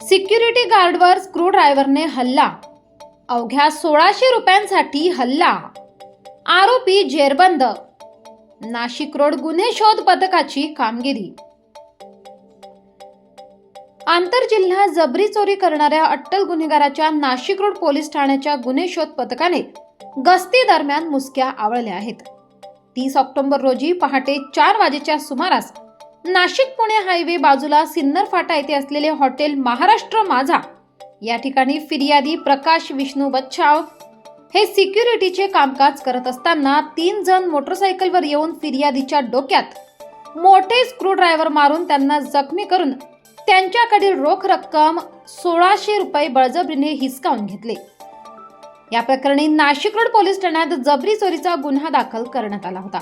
Security गार्डवर screw ड्रायव्हरने हल्ला. अवघ्या सोळाशे रुपयांसाठी हल्ला. आरोपी जेरबंद. नाशिक रोड गुन्हे शोध पथकाची कामगिरी. आंतरजिल्हा जबरी चोरी करणाऱ्या अट्टल गुन्हेगाराच्या नाशिक रोड पोलीस ठाण्याच्या गुन्हे शोध पथकाने गस्ती दरम्यान मुसक्या आवळल्या आहेत. तीस ऑक्टोबर रोजी पहाटे चार वाजेच्या सुमारास नाशिक पुणे हायवे बाजूला सिन्नर फाटा येथे असलेले हॉटेल महाराष्ट्र माझा. या ठिकाणी फिर्यादी प्रकाश विष्णू बच्छाव. हे सिक्युरिटीचे कामकाज करत असताना तीन जण मोटरसायकलवर येऊन फिर्यादीच्या डोक्यात मोठे स्क्रू ड्रायव्हर मारून त्यांना जखमी करून त्यांच्याकडील रोख रक्कम सोळाशे रुपये बळजबरीने हिसकावून घेतले. या प्रकरणी नाशिक रोड पोलीस ठाण्यात जबरी चोरीचा गुन्हा दाखल करण्यात आला होता.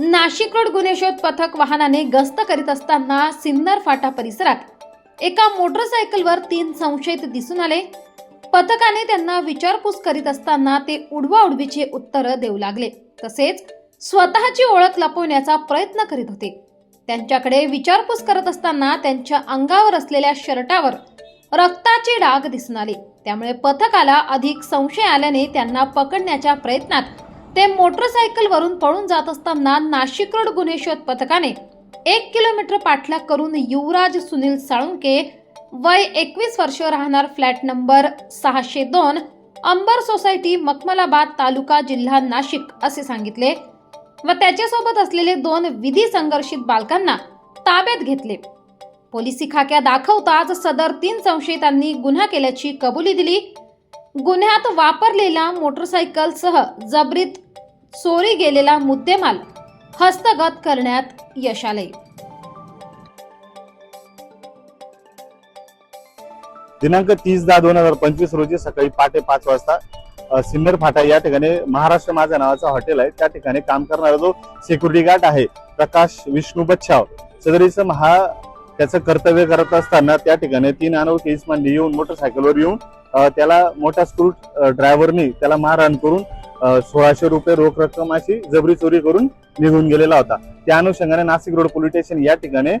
नाशिक रोड गुन्हे शोध पथक वाहनाने गस्त करीत असताना सिन्नर फाटा परिसरात एका मोटरसायकलवर तीन संशयित दिसून आले. पथकाने त्यांना विचारपूस करीत असताना ते उडवाउडवीचे उत्तर देऊ लागले. तसेच स्वतःची ओळख लपवण्याचा प्रयत्न करीत होते. त्यांच्याकडे विचारपूस करत असताना त्यांच्या अंगावर असलेल्या शर्टावर रक्ताचे डाग दिसून आले. त्यामुळे पथकाला अधिक संशय आल्याने त्यांना पकडण्याच्या प्रयत्नात ते मोटरसायकल वरून पळून जात असताना नाशिक रोड गुन्हे शोध पथकाने एक किलोमीटर पाठलाग करून युवराज सुनील साळुंके वय एकवीस वर्ष राहणार फ्लॅट नंबर सहाशे दोन अंबर सोसायटी मखमलाबाद तालुका जिल्हा नाशिक असे सांगितले व त्याच्यासोबत असलेले दोन विधी संघर्षित बालकांना ताब्यात घेतले. पोलिसी खाक्या दाखवताच सदर तीन संशयितांनी गुन्हा केल्याची कबुली दिली. गुन्ह्यात वापरलेला मोटरसायकलसह जबरीत चोरी गेलेला मुद्देमाल हस्तगत करण्यात यश आले दिनांक तीस दहा दोन हजार पंचवीस रोजी सकाळी पहाटे पाच वाजता सिन्नर फाटा या ठिकाणी महाराष्ट्र माझा नावाचा हॉटेल आहे. त्या ठिकाणी काम करणारा जो सिक्युरिटी गार्ड आहे प्रकाश विष्णू बच्छाव सदरीचं महा त्याचं कर्तव्य करत असताना त्या ठिकाणी तीन अनोळखी इस्मांनी येऊन मोटरसायकलवर येऊन त्याला मोठ्या स्क्रू ड्रायव्हरनी त्याला मारहाण करून सोळाशे रुपये रोख रक्कम अशी जबरी चोरी करून निघून गेलेला होता. त्या अनुषंगाने नाशिक रोड पोलीस स्टेशन या ठिकाणी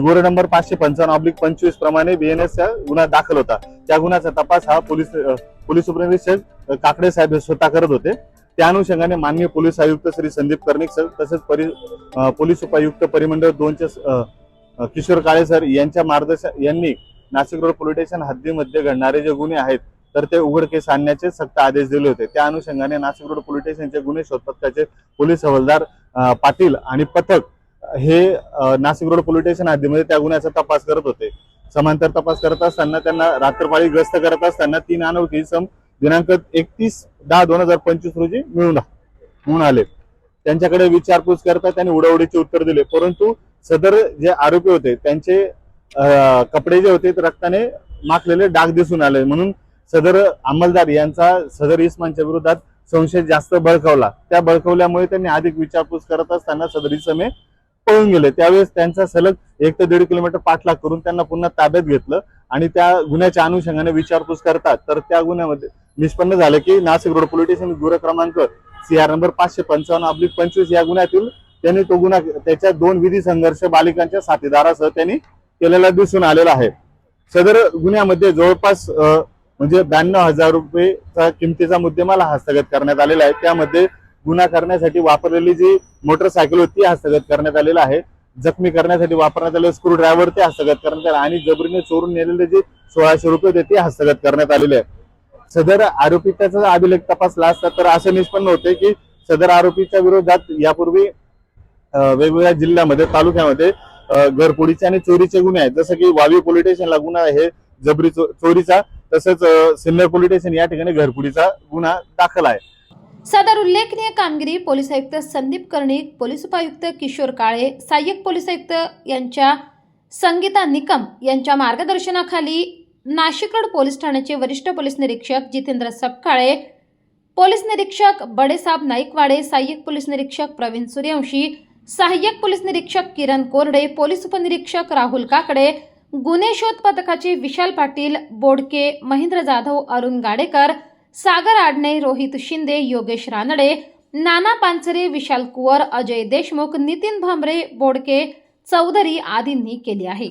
गोरे नंबर पाचशे पंचावन्न ऑब्लिक पंचवीस प्रमाणे बीएनएस गुन्हा दाखल होता. त्या गुन्ह्याचा तपास हा पोलीस पोलीस उपनिरीक्षक काकडे साहेब स्वतः करत होते. त्या अनुषंगाने माननीय पोलीस आयुक्त श्री संदीप कर्णिक सर तसेच परि पोलीस उपायुक्त परिमंडळ दोनचे किशोर काळे सर यांच्या मार्गदर्शन यांनी नाशिक रोड पोलीस स्टेशन हद्दीमध्ये घडणारे जे गुन्हे आहेत तर ते उघडकीस आणण्याचे सक्त आदेश दिले होते. त्या अनुषंगाने नाशिक रोड पोलीस स्टेशनचे गुन्हे शोध पथकाचे पोलीस हवालदार पाटील आणि पथक हे नाशिक रोड पोलीस स्टेशन हद्दीमध्ये त्या गुन्ह्याचा तपास करत होते. समांतर तपास करत असताना त्यांना रात्रपाळी ग्रस्त करत असताना तीन अनोळखी सम दिनांक एकतीस दहा दोन हजार पंचवीस रोजी मिळून मिळून आले. त्यांच्याकडे विचारपूस करता त्यांनी उडावडीचे उत्तर दिले. परंतु सदर जे आरोपी होते त्यांचे कपडे जे होते ते रक्ताने माखलेले डाग दिसून आले. म्हणून सदर अंमलदार यांचा सदर इस्मानच्या विरोधात संशय जास्त बळकावला. त्या बळकवल्यामुळे त्यांनी अधिक विचारपूस करत असताना सदर इसमे पळून गेले. त्यावेळेस त्यांचा सलग एक ते दीड किलोमीटर पाठलाग करून त्यांना पुन्हा ताब्यात घेतलं आणि त्या गुन्ह्याच्या अनुषंगाने विचारपूस करतात. तर त्या गुन्ह्यामध्ये निष्पन्न झालं की नाशिक रोड पोलीस स्टेशन गुन्हा क्रमांक सी आर नंबर पाचशे पंचावन्न अब्लिक पंचवीस या गुन्ह्यातील त्यांनी तो गुन्हा त्याच्या दोन विधी संघर्ष बालिकांच्या साथीदारासह त्यांनी केलेला दिसून आलेला आहे. सदर गुन्ह्यामध्ये जवळपास म्हणजे ब्याण्णव हजार रुपयेचा किमतीचा मुद्देमाल हस्तगत करण्यात आलेला आहे. त्यामध्ये गुन्हा करण्यासाठी वापरलेली जी मोटरसायकल होती ती हस्तगत करण्यात आलेला आहे. जखमी करण्यासाठी वापरण्यात आलेले स्क्रू ड्रायव्हर ते हस्तगत करण्यात आले आणि जबरीने चोरून नेलेले जे सोळाशे रुपये होते ते हस्तगत करण्यात आलेले आहे. सदर आरोपी त्याचा अभिलेख तपासला असता तर असं निष्पन्न होते की सदर आरोपीच्या विरोधात यापूर्वी वेगवेगळ्या जिल्ह्यामध्ये तालुक्यामध्ये घरपुडीचे आणि चोरीचे गुन्हे आहेत. जसं की वावी पोलीस स्टेशनला गुन्हा आहे जबरी चो- चोरीचा. तसंच सिन्नर पोलीस स्टेशन या ठिकाणी घरपुडीचा गुन्हा दाखल आहे. सदर उल्लेखनीय कामगिरी पोलीस आयुक्त संदीप कर्णिक पोलीस उपायुक्त किशोर काळे सहाय्यक पोलीस आयुक्त यांच्या संगीता निकम यांच्या मार्गदर्शनाखाली नाशिक रोड पोलीस ठाण्याचे वरिष्ठ पोलीस निरीक्षक जितेंद्र सपकाळे पोलीस निरीक्षक बडेसाब नाईकवाडे सहाय्यक पोलीस निरीक्षक प्रवीण सूर्यवंशी सहाय्यक पोलीस निरीक्षक किरण कोरडे पोलीस उपनिरीक्षक राहुल काकडे गुन्हे शोध पथकाचे विशाल पाटील बोडके महेंद्र जाधव अरुण गाडेकर सागर आडणे रोहित शिंदे योगेश रानडे नाना पानसरे विशाल कुवर अजय देशमुख नितीन भांबरे बोडके चौधरी आदींनी केली आहे.